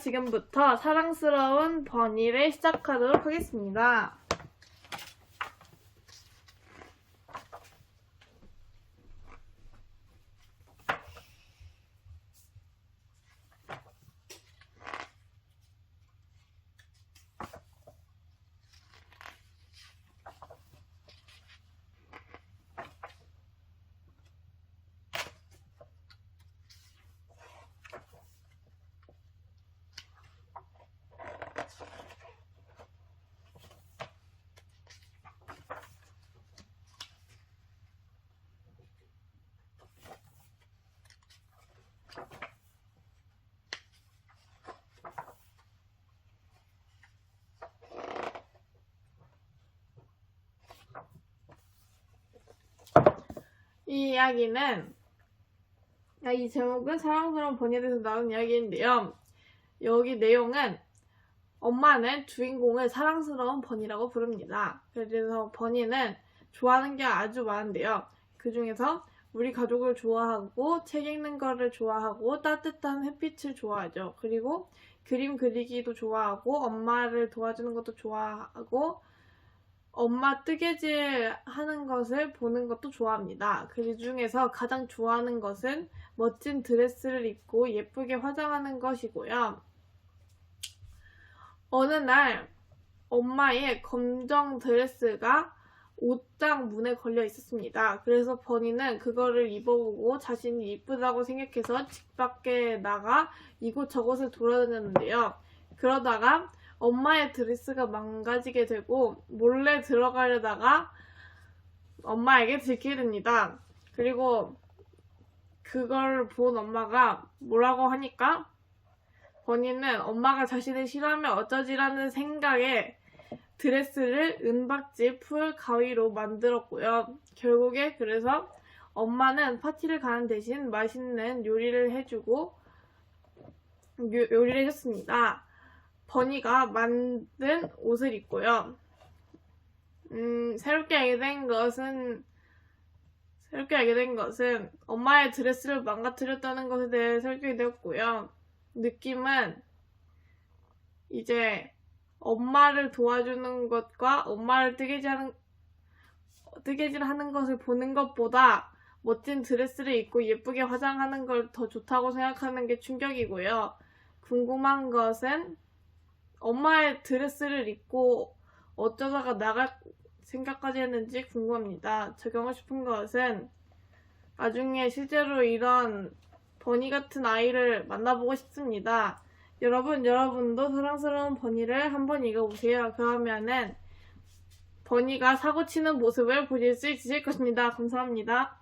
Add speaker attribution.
Speaker 1: 지금부터 사랑스러운 버니를 시작하도록 하겠습니다. 이 이야기는 아, 이 제목은 사랑스러운 버니에 대해서 나온 이야기인데요. 여기 내용은 엄마는 주인공을 사랑스러운 버니라고 부릅니다. 그래서 버니는 좋아하는 게 아주 많은데요. 그 중에서 우리 가족을 좋아하고 책 읽는 거를 좋아하고 따뜻한 햇빛을 좋아하죠. 그리고 그림 그리기도 좋아하고 엄마를 도와주는 것도 좋아하고 엄마 뜨개질 하는 것을 보는 것도 좋아합니다. 그 중에서 가장 좋아하는 것은 멋진 드레스를 입고 예쁘게 화장하는 것이고요. 어느 날 엄마의 검정 드레스가 옷장 문에 걸려 있었습니다. 그래서 버니는 그거를 입어보고 자신이 이쁘다고 생각해서 집 밖에 나가 이곳저곳을 돌아다녔는데요. 그러다가 엄마의 드레스가 망가지게 되고 몰래 들어가려다가 엄마에게 들키게 됩니다. 그리고 그걸 본 엄마가 뭐라고 하니까 버니는 엄마가 자신을 싫어하면 어쩌지라는 생각에 드레스를 은박지 풀 가위로 만들었고요. 결국에 그래서 엄마는 파티를 가는 대신 맛있는 요리를 해주고 요- 요리를 해줬습니다. 버니가 만든 옷을 입고요. 음, 새롭게 알게 된 것은 새롭게 알게 된 것은 엄마의 드레스를 망가뜨렸다는 것에 대해 설명이 되었고요. 느낌은 이제 엄마를 도와주는 것과 엄마를 뜨개질하는 뜨개질하는 것을 보는 것보다 멋진 드레스를 입고 예쁘게 화장하는 걸 더 좋다고 생각하는 게 충격이고요. 궁금한 것은 엄마의 드레스를 입고 어쩌다가 나갈 생각까지 했는지 궁금합니다. 적용하고 싶은 것은 나중에 실제로 이런 버니 같은 아이를 만나보고 싶습니다. 여러분, 여러분도 사랑스러운 버니를 한번 읽어보세요. 그러면은 버니가 사고 치는 모습을 보실 수 있으실 것입니다. 감사합니다.